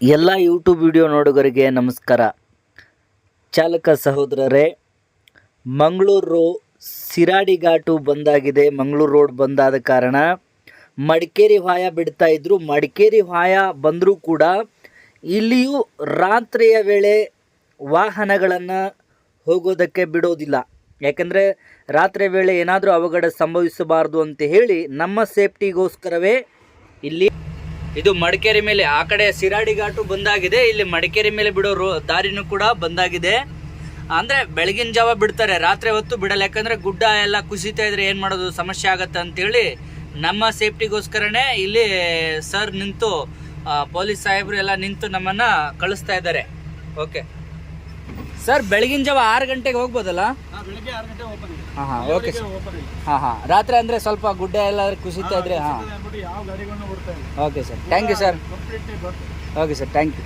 ಎಲ್ಲ YouTube video ನೋಡುಗರಿಗೆ ನಮಸ್ಕಾರ. ಚಾಲಕ ಸಹೋದರರೇ, ಮಂಗಳೂರು ಸಿರಾಡಿ ಘಾಟು ಬಂದಾಗಿದೆ. ಮಂಗಳೂರು ರೋಡ್ ಬಂದಾದ ಕಾರಣ ಮಡಿಕೇರಿ ವಾಯ ಬಿಡ್ತಾ ಇದ್ರು. ಮಡಿಕೇರಿ ವಾಯ ಬಂದರೂ ಕೂಡ ಇಲ್ಲಿಯೂ ರಾತ್ರಿಯ ವೇಳೆ ವಾಹನಗಳನ್ನು ಹೋಗೋದಕ್ಕೆ ಬಿಡೋದಿಲ್ಲ. ಯಾಕೆಂದರೆ ರಾತ್ರಿ ವೇಳೆ ಏನಾದರೂ ಅವಘಡ ಸಂಭವಿಸಬಾರದು ಅಂತ ಹೇಳಿ ನಮ್ಮ ಸೇಫ್ಟಿಗೋಸ್ಕರವೇ ಇಲ್ಲಿ ಇದು ಮಡಿಕೇರಿ ಮೇಲೆ ಆ ಕಡೆ ಸಿರಾಡಿ ಘಾಟು ಬಂದಾಗಿದೆ. ಇಲ್ಲಿ ಮಡಿಕೇರಿ ಮೇಲೆ ಬಿಡೋ ದಾರಿನೂ ಕೂಡ ಬಂದಾಗಿದೆ. ಅಂದ್ರೆ ಬೆಳಗಿನ ಜಾವ ಬಿಡ್ತಾರೆ, ರಾತ್ರಿ ಹೊತ್ತು ಬಿಡಲ್ಲ. ಯಾಕಂದ್ರೆ ಗುಡ್ಡ ಎಲ್ಲ ಕುಸಿತಾ ಇದ್ರೆ ಏನ್ ಮಾಡೋದು, ಸಮಸ್ಯೆ ಆಗತ್ತೆ ಅಂತೇಳಿ ನಮ್ಮ ಸೇಫ್ಟಿಗೋಸ್ಕರನೇ ಇಲ್ಲಿ ಸರ್ ನಿಂತು ಪೊಲೀಸ್ ಸಾಹೇಬರು ಎಲ್ಲ ನಿಂತು ನಮ್ಮನ್ನ ಕಳಿಸ್ತಾ ಇದ್ದಾರೆ. ಓಕೆ. ಸರ್, ಬೆಳಗಿನ ಜಾವ ಆರು ಗಂಟೆಗೆ ಹೋಗ್ಬೋದಲ್ಲ? ಬೆಳಗ್ಗೆ ಆರು ಗಂಟೆ ಓಪನ್ ಇದೆ ಹಾಂ ಹಾಂ ಓಕೆ ಸರ್ ಹಾಂ ಹಾಂ. ರಾತ್ರಿ ಅಂದ್ರೆ ಸ್ವಲ್ಪ ಗುಡ್ಡ ಎಲ್ಲ ಕುಸಿತಾ ಇದ್ರೆ ಹಾಂ. ಯಾವ ಗಾಡಿಗಳನ್ನು okay sir thank you sir okay sir thank you